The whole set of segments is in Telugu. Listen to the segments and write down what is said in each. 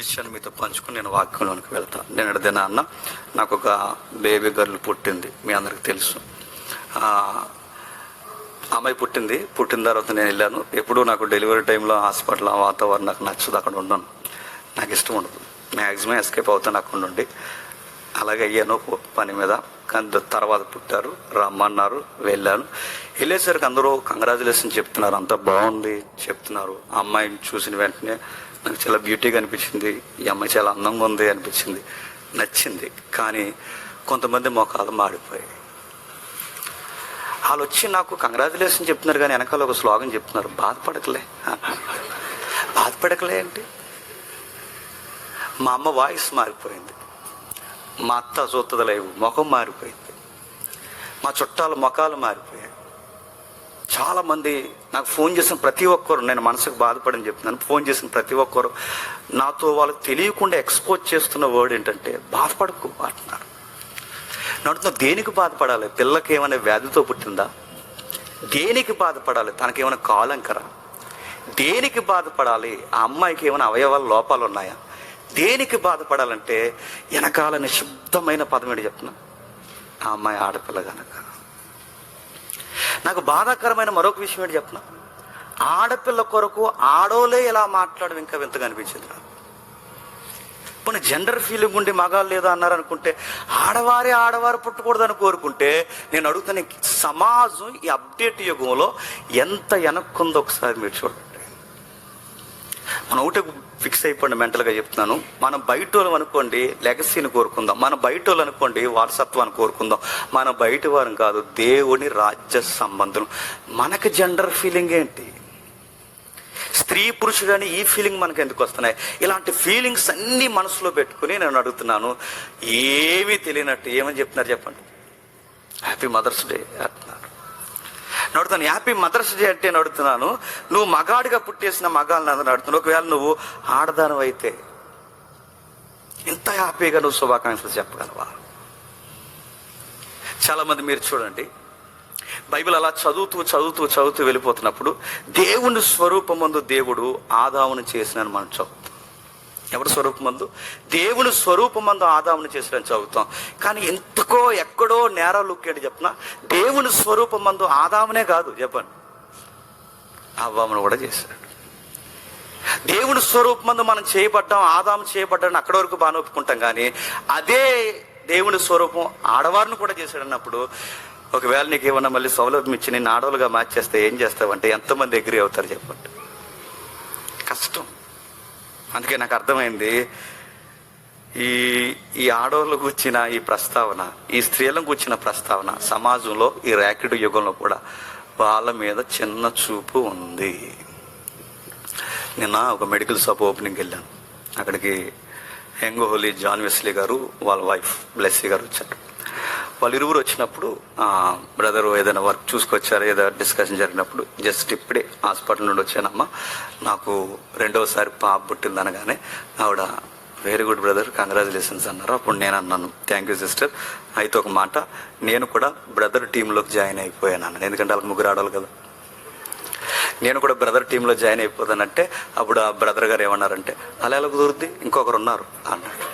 విషయాన్ని మీతో పంచుకుని నేను వాక్యంలోనికి వెళ్తాను నేను దిన అన్న నాకు ఒక బేబీ గర్ల్ పుట్టింది మీ అందరికి తెలుసు. అమ్మాయి పుట్టింది పుట్టిన తర్వాత నేను వెళ్ళాను. ఎప్పుడూ నాకు డెలివరీ టైంలో హాస్పిటల్ వాతావరణం నాకు నచ్చదు అక్కడ ఉండను. నాకు ఇష్టం ఉండదు. మ్యాక్సిమం ఎస్కేప్ అవుతాను అక్కడ నుండి అలాగే అయ్యాను పని మీద. తర్వాత పుట్టారు. రమ్మన్నారు వెళ్ళాను. వెళ్ళేసరికి అందరూ కంగ్రాచులేషన్ చెప్తున్నారు. అంతా బాగుంది చెప్తున్నారు. ఆ అమ్మాయిని చూసిన వెంటనే నాకు చాలా బ్యూటీగా అనిపించింది. ఈ అమ్మాయి చాలా అందంగా ఉంది అనిపించింది. నచ్చింది. కానీ కొంతమంది మొఖాలు మాడిపోయాయి. వాళ్ళు వచ్చి నాకు కంగ్రాచులేషన్ చెప్తున్నారు కానీ వెనకాల ఒక స్లోగన్ చెప్తున్నారు. బాధపడకలే. బాధపడకలే ఏంటి మా అమ్మ వాయిస్ మారిపోయింది. మా అత్త చూత్తదలేవు ముఖం మారిపోయింది. మా చుట్టాల ముఖాలు మారిపోయాయి. చాలామంది నాకు ఫోన్ చేసిన ప్రతి ఒక్కరు నేను మనసుకు బాధపడని చెప్తున్నాను ఫోన్ చేసిన ప్రతి ఒక్కరు నాతో వాళ్ళకి తెలియకుండా ఎక్స్పోజ్ చేస్తున్న వర్డ్ ఏంటంటే బాధపడకు అంటున్నారు. నడుతున్న దేనికి బాధపడాలి? పిల్లకి ఏమైనా వ్యాధితో పుట్టిందా? దేనికి బాధపడాలి? తనకేమైనా కాలంకరా? దేనికి బాధపడాలి? ఆ అమ్మాయికి ఏమైనా అవయవాల లోపాలు ఉన్నాయా దేనికి బాధపడాలంటే వెనకాల నిశ్శబ్దమైన పదం ఏంటి చెప్తున్నా? ఆ అమ్మాయి ఆడపిల్ల కనుక నాకు బాధాకరమైన మరొక విషయం ఏంటి చెప్తున్నా? ఆడపిల్ల కొరకు ఆడోలే ఇలా మాట్లాడడం ఇంకా వింతగా అనిపించింది నాకు. పోనీ జెండర్ ఫీలింగ్ ఉండి మగాళ్ళు లేదా అన్నారు అనుకుంటే ఆడవారే ఆడవారు పుట్టకూడదని కోరుకుంటే నేను అడుగుతాను సమాజం ఈ అప్డేట్ యుగంలో ఎంత వెనక్కుందో ఒకసారి మీరు చూడండి. మనం ఒకటి ఫిక్స్ అయిపోండి మెంటల్గా చెప్తున్నాను. మనం బయట వాళ్ళు అనుకోండి లెగసీని కోరుకుందాం. మన బయట వాళ్ళు అనుకోండి వారసత్వాన్ని కోరుకుందాం. మన బయట వారం కాదు దేవుని రాజ్య సంబంధం మనకి జెండర్ ఫీలింగ్ ఏంటి? స్త్రీ పురుషుడు అని ఈ ఫీలింగ్ మనకు ఎందుకు వస్తున్నాయి? ఇలాంటి ఫీలింగ్స్ అన్ని మనసులో పెట్టుకుని నేను అడుగుతున్నాను. ఏమీ తెలియనట్టు ఏమని చెప్తున్నారు చెప్పండి. హ్యాపీ మదర్స్ డే నడుతాను. హ్యాపీ మదర్స్ డే అంటే నడుతున్నాను. నువ్వు మగాడిగా పుట్టేసిన మగాళ్ళని అందరూ అడుగుతున్నావు ఒకవేళ నువ్వు ఆడదానం అయితే ఇంత హ్యాపీగా నువ్వు శుభాకాంక్షలు చెప్పగలవా? చాలామంది మీరు చూడండి. బైబిల్ అలా చదువుతూ చదువుతూ చదువుతూ వెళ్ళిపోతున్నప్పుడు దేవుని స్వరూపమందు దేవుడు ఆదామును చేసినని మనం చదువుతాం. ఎవరి స్వరూపమందు? దేవుని స్వరూపమందు ఆదామును చేసినని చదువుతాం. కానీ ఎంతకో ఎక్కడో నేర లుక్కేటి చెప్పిన దేవుని స్వరూపమందు ఆదామునే కాదు చెప్పండి. అవ్వామును కూడా చేశాడు. దేవుని స్వరూపమందు మనం చేయబడ్డాం ఆదాము చేయబడ్డాను అక్కడ వరకు బాగా ఒప్పుకుంటాం కానీ అదే దేవుని స్వరూపం ఆడవారిని కూడా చేశాడు అన్నప్పుడు ఒకవేళ నీకు ఏమన్నా మళ్ళీ సౌలభ్యం ఇచ్చి నేను ఆడవాళ్ళుగా మార్చేస్తే ఏం చేస్తావంటే ఎంతమంది ఎగ్రీ అవుతారు చెప్పండి. కష్టం. అందుకే నాకు అర్థమైంది. ఈ ఈ ఆడవాళ్ళకు వచ్చిన ఈ ప్రస్తావన ఈ స్త్రీలకు వచ్చిన ప్రస్తావన సమాజంలో ఈ ర్యాకెట్ యుగంలో కూడా వాళ్ళ మీద చిన్న చూపు ఉంది. నిన్న ఒక మెడికల్ షాప్ ఓపెనింగ్కి వెళ్ళాను. అక్కడికి హెంగోహోలీ జాన్ వెస్లీ గారు వాళ్ళ వైఫ్ బ్లెస్సీ గారు వచ్చారు. వాళ్ళు ఇరువురు వచ్చినప్పుడు బ్రదర్ ఏదైనా వర్క్ చూసుకొచ్చారు ఏదైనా డిస్కషన్ జరిగినప్పుడు జస్ట్ ఇప్పుడే హాస్పిటల్ నుండి వచ్చానమ్మా. నాకు రెండవసారి పాప పుట్టింది అనగానే ఆవిడ వెరీ గుడ్ బ్రదర్ కంగ్రాచులేషన్స్ అన్నారు. అప్పుడు నేను అన్నాను థ్యాంక్ యూ సిస్టర్ అయితే ఒక మాట నేను కూడా బ్రదర్ టీంలోకి జాయిన్ అయిపోయాను అన్నాను. ఎందుకంటే వాళ్ళకి ముగ్గురు ఆడాలి కదా. నేను కూడా బ్రదర్ టీంలో జాయిన్ అయిపోతానంటే అప్పుడు ఆ బ్రదర్ గారు ఏమన్నారంటే అలా ఎలా కుదురుద్ది? ఇంకొకరు ఉన్నారు అన్నాడు.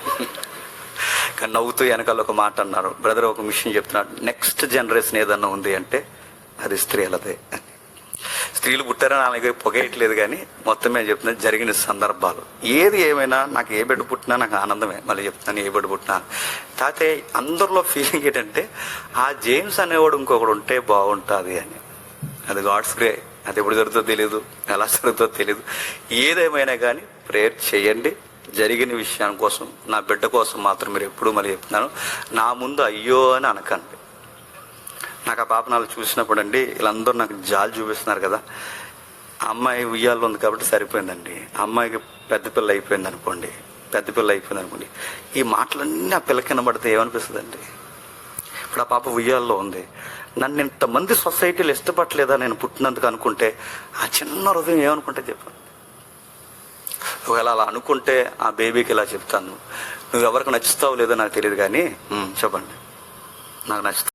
కానీ నవ్వుతూ వెనకాల ఒక మాట అన్నారు. బ్రదర్ ఒక మిషన్ చెప్తున్నాడు. నెక్స్ట్ జనరేషన్ ఏదన్నా ఉంది అంటే అది స్త్రీలదే అని. స్త్రీలు పుట్టారని అలాగే పొగేయట్లేదు కానీ మొత్తం మేము చెప్తున్నాను జరిగిన సందర్భాలు. ఏది ఏమైనా నాకు ఏ బిడ్డ పుట్టినా నాకు ఆనందమే. మళ్ళీ చెప్తున్నాను ఏ బిడ్డ పుట్టినా. కాకపోతే అందరిలో ఫీలింగ్ ఏంటంటే ఆ జేమ్స్ అనేవాడు ఇంకొకడు ఉంటే బాగుంటుంది అని. అది గాడ్స్ గ్రే అది ఎప్పుడు జరుగుతుందో తెలియదు ఎలా జరుగుతుందో తెలియదు ఏదేమైనా కానీ ప్రేయర్ చేయండి. జరిగిన విషయం కోసం నా బిడ్డ కోసం మాత్రం మీరు ఎప్పుడు మళ్ళీ చెప్తున్నాను. నా ముందు అయ్యో అని అనకండి. నాకు ఆ పాప నాలుగు చూసినప్పుడు అండి వీళ్ళందరూ నాకు జాలి చూపిస్తున్నారు కదా. అమ్మాయి ఉయ్యాల్లో ఉంది కాబట్టి సరిపోయిందండి. అమ్మాయికి పెద్ద పిల్ల అయిపోయింది అనుకోండి పెద్ద పిల్ల అయిపోయింది అనుకోండి ఈ మాటలన్నీ ఆ పిల్ల కింద ఏమనిపిస్తుంది అండి ఇప్పుడు ఆ పాప ఉయ్యాల్లో ఉంది. నన్ను ఇంతమంది సొసైటీలు ఇష్టపడలేదా నేను పుట్టినందుకు అనుకుంటే ఆ చిన్న హృదయం ఏమనుకుంటే చెప్పాను ఒకవేళ అలా అనుకుంటే ఆ బేబీకి ఇలా చెప్తాను. నువ్వు ఎవరికి నచ్చుతావు లేదో నాకు తెలియదు కానీ చెప్పండి. నాకు నచ్చుతావు